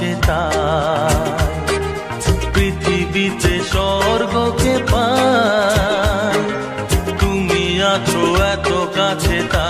আসে তার পৃথিবীতে স্বর্গকে পায়। তুমি আছো এত কাছে তা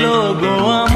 logo amor.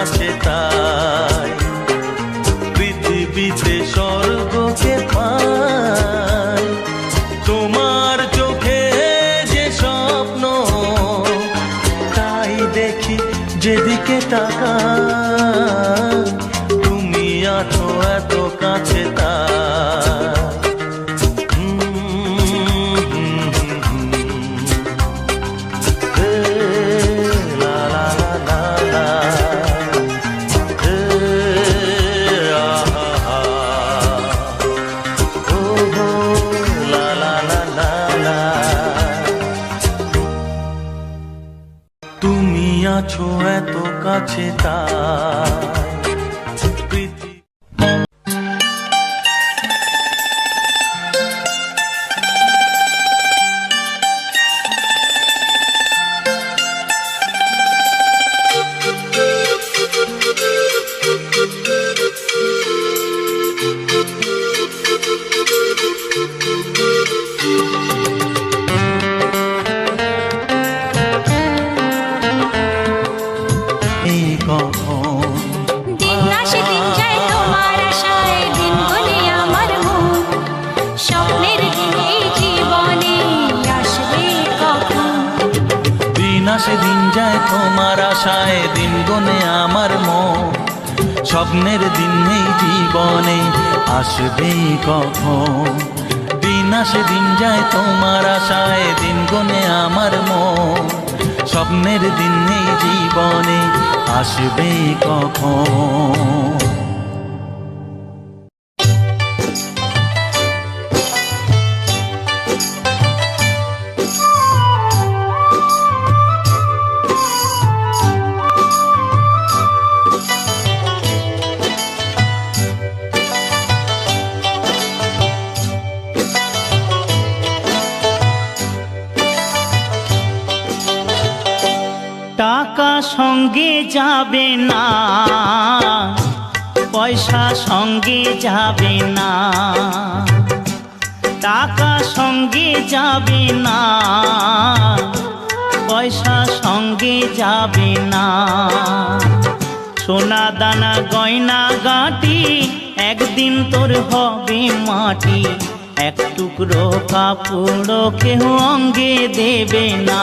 আসে তার। তুমি আছো এত কাছে তা তোমার আশায় দিন গনে আমার মন। স্বপ্নের দিন নেই জীবনে, আসবে কখন? দিন আসে, দিন যায়, তোমার আশায় দিন গনে আমার মন। স্বপ্নের দিন নেই জীবনে, আসবে কখন? যাবে না। পয়সা সঙ্গে যাবে না। টাকা সঙ্গে যাবে না। পয়সা সঙ্গে যাবে না। সোনা দানা গয়না গাটি একদিন তোর হবে মাটি। এক টুকরো কাপড় কেউ অঙ্গে দেবে না।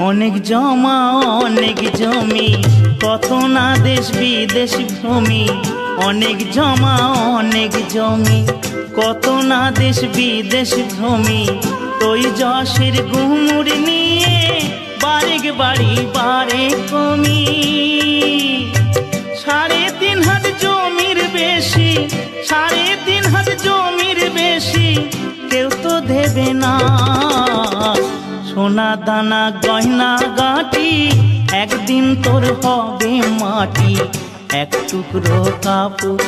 অনেক জমা, অনেক জমি, কত না দেশ বিদেশ ভূমি। অনেক জমা, অনেক জমি, কত না দেশ বিদেশ ভূমি। তুই যশের গুমুর নিয়ে বারেক বাড়ি বারে কমি। সাড়ে তিন হাত জমির বেশি, সাড়ে তিন হাত জমির বেশি, কেউ তো দেবে না। সোনা দানা, গয়না, গাটি, একদিন তোর হবে মাটি। এক টুকরো কাপড়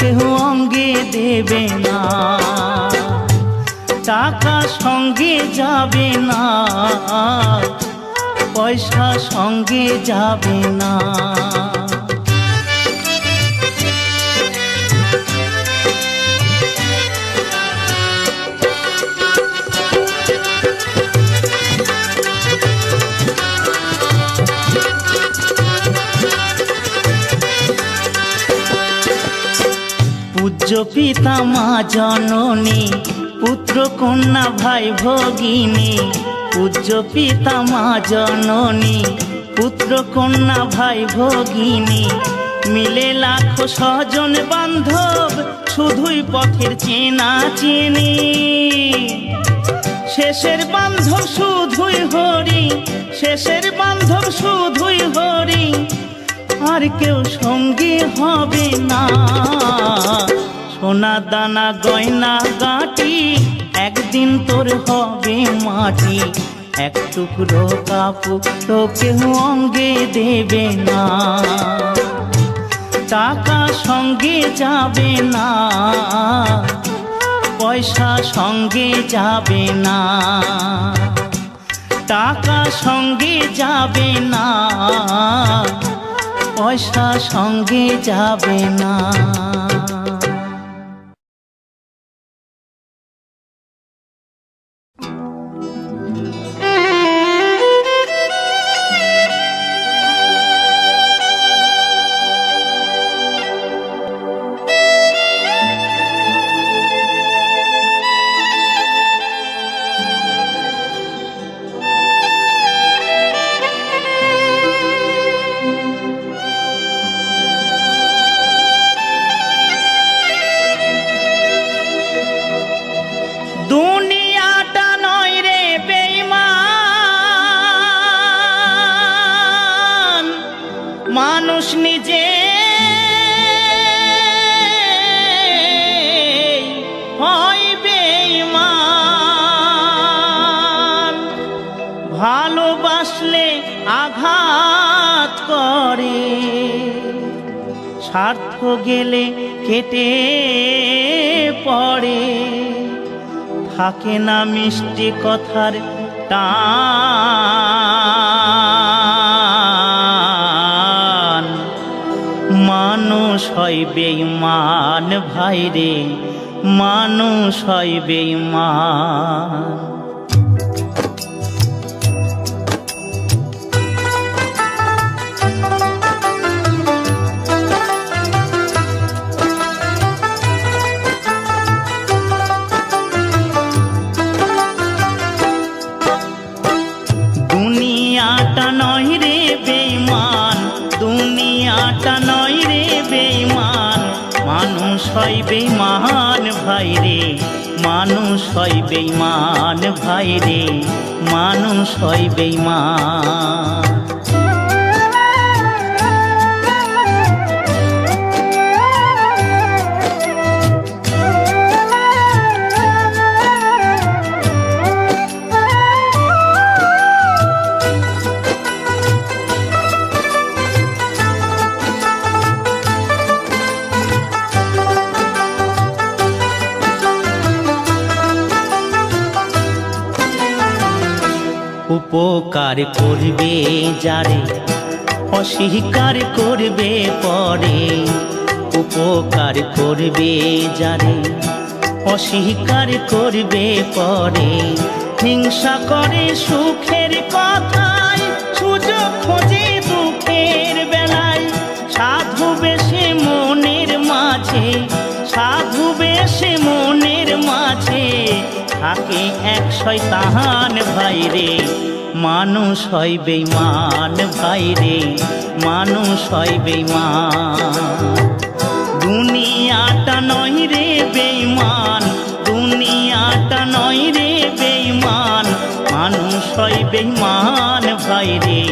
কেউ অঙ্গে দেবে না। টাকা সঙ্গে যাবে না, পয়সা সঙ্গে যাবে না। পূজ্য পিতা মা জননী, পুত্র কন্যা ভাই ভগিনী। পূজ্য পিতা মা জননী, পুত্র কন্যা ভাই ভগিনী। মিলে লাখো স্বজন বান্ধব, শুধুই পথের চেনা চেনি। শেষের বান্ধব শুধুই হরি, শেষের বান্ধব শুধুই হরি। আর কেউ সঙ্গে হবে না। সোনা দানা গয়না গাটি, একদিন তোর হবে মাটি। এক টুকরো কাপড় কেউ অঙ্গে দেবে না। টাকা সঙ্গে যাবে না। পয়সা সঙ্গে যাবে না। টাকা সঙ্গে যাবে না। পয়সা সঙ্গে যাবে না। কেটে পড়ে। থাকে না মিষ্টি কথার টান। মানুষ হয় বেঈমান ভাই রে মানুষ হয় বেঈমান। হয় বেঈমান ভাই রে মানুষ হয় বেঈমান ভাই রে মানুষ হয় বেঈমান উপকার করবে যারে, অস্বীকার করবে পরে। উপকার করবে যারে, অস্বীকার করবে পরে। হিংসা করে সুখের কথায়, সুযোগ খোঁজে দুঃখের বেলায়। সাধু বেশে মনের মাঝে, সাধু বেশে মনের মাঝে। থাকে এক শয়তান ভাই রে মানুষ হয় বেঈমান ভাই রে মানুষ হয় বেঈমান। দুনিয়াটা নয় রে বেঈমান, দুনিয়াটা নয় রে বেঈমান। মানুষ হয় বেমান ভাই রে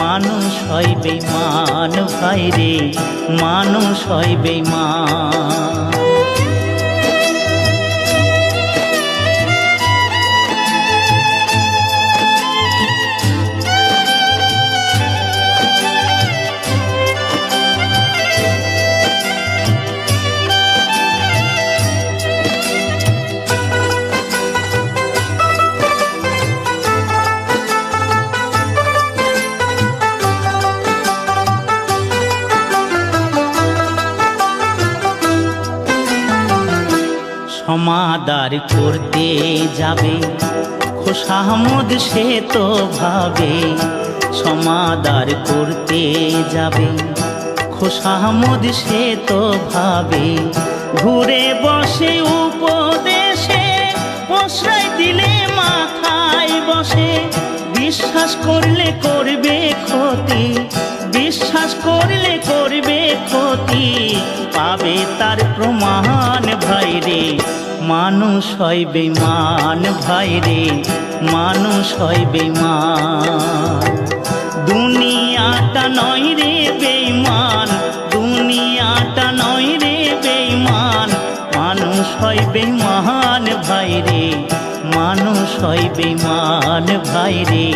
মানুষ হয় বেঈমান ভাই রে মানুষ হয় বেঈমান। করতে যাবে খোসামদ সে তো ভাবে, সমাদার করতে যাবে খোসামদ সে তো ভাবে। ঘুরে বসে উপদেশে প্রশ্রয় দিলে মাথায় বসে, বিশ্বাস করলে করবে ক্ষতি, বিশ্বাস করলে করবে ক্ষতি, পাবে তার প্রমাণ। মানুষ হয় বেমান ভাই রে, মানুষ হয় বেমান দুনিয়াটা নয় রে বেঈমান, দুনিয়াটা নয় রে বেঈমান। মানুষ হয় বেঈমান, ভাই রে, মানুষ হয় বেঈমান, ভাই রে,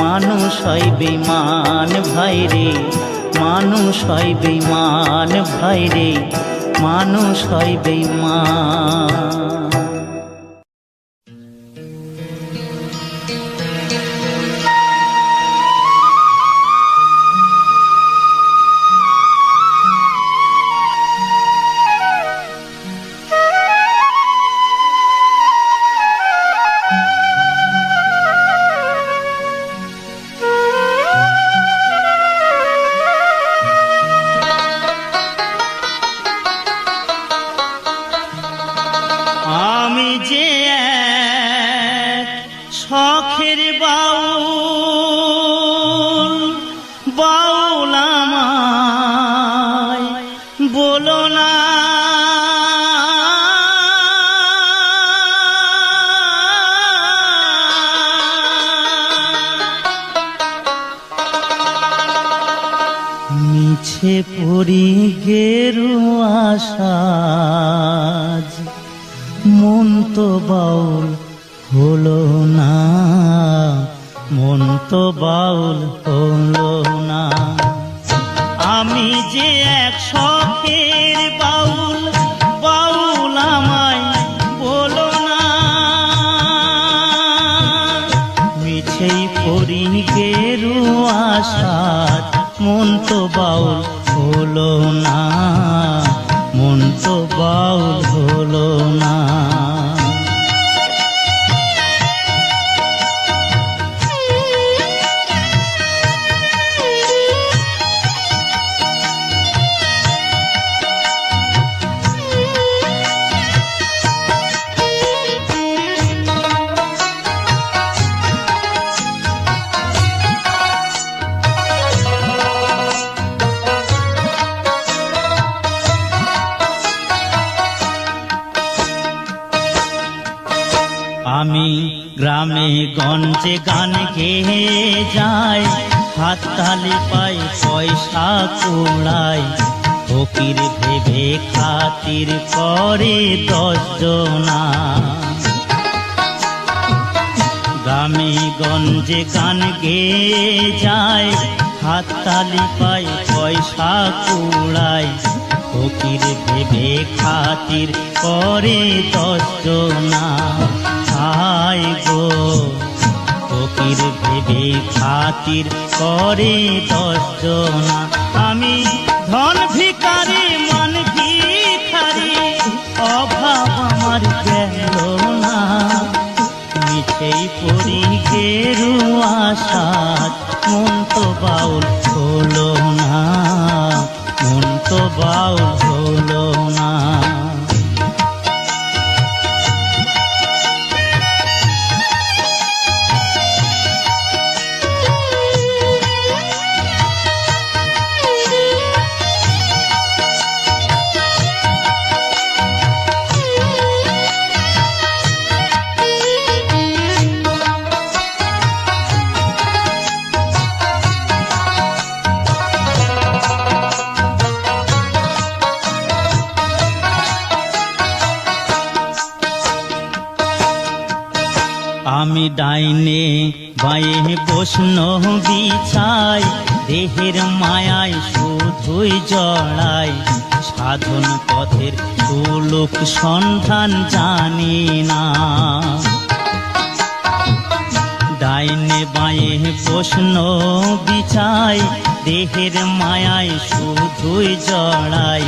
মানুষ হয় বেঈমান, ভাই রে, মানুষ হয় বেঈমান, ভাই রে। মানুষ হয় বেঈমান। বলো না। মিছে পড়ি গেরু আশাজ মন তো বাউল হলো না। মন তো বাউল হলো না। আমি যে এক পাপের বাউল বাউল আমায় বলো না। মিছেই পরিকে রুয়াশাত মন তো বাউল হলো না। মন তো বাউল হলো আমি গ্রামে গঞ্জে গান গেয়ে যাই, হাত তালি পাই, পয়সা কুড়াই। ফকির ভেবে খাতির করে দশজনা। গ্রামে গঞ্জে গান গেয়ে যায় হাত তালি পাই, পয়সা কুড়াই। ফকির ভেবে খাতির করে দশজনা। হাই গো। ফকির ভেবে খাতির করে দশজনা আমি ধন ভিকারি মন ভিখারি, অভাব আমার গেল না। মিছেই পড়ি গেরুয়া সাজ মন তো বাউল হলো না। মন তো বাউল ডাইনে বায়ে প্রশ্ন বিছাই দেহের মায়ায় শুধুই জড়াই সাধন পথের সুলোক সন্ধান জানি না। ডাইনে বায়ে প্রশ্ন বিচাই দেহের মায়ায় শুধুই জড়াই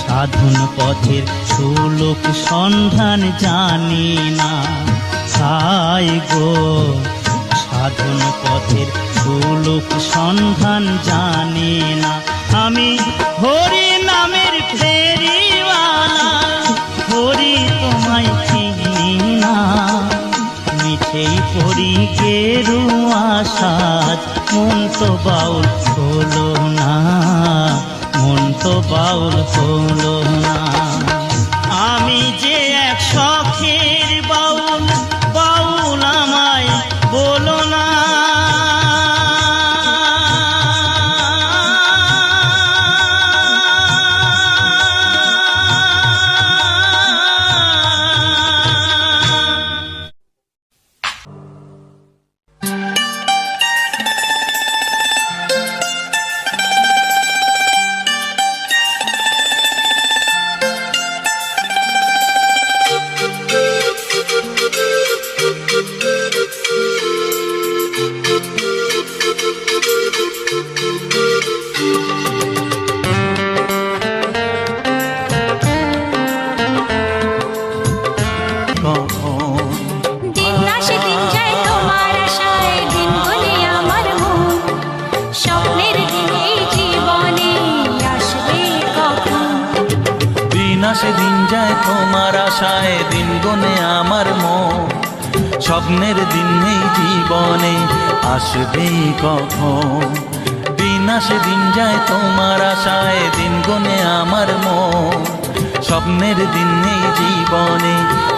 সাধন পথের সুলোক সন্ধান জানি না। সাই গো সাধন পথের সুলোক সন্ধান জানি না। আমি হরি নামের ফেরিওয়ালা, হরি তোমায় চিনি না। মিঠেই পরি গেরুয়া সাজ মন তো বাউল হলো না, মন তো বাউল হলো না। আসবে কখন? আসে দিন যায় তোমার আশায়, দিন গনে আমার মন। স্বপ্নের দিন নেই জীবনে।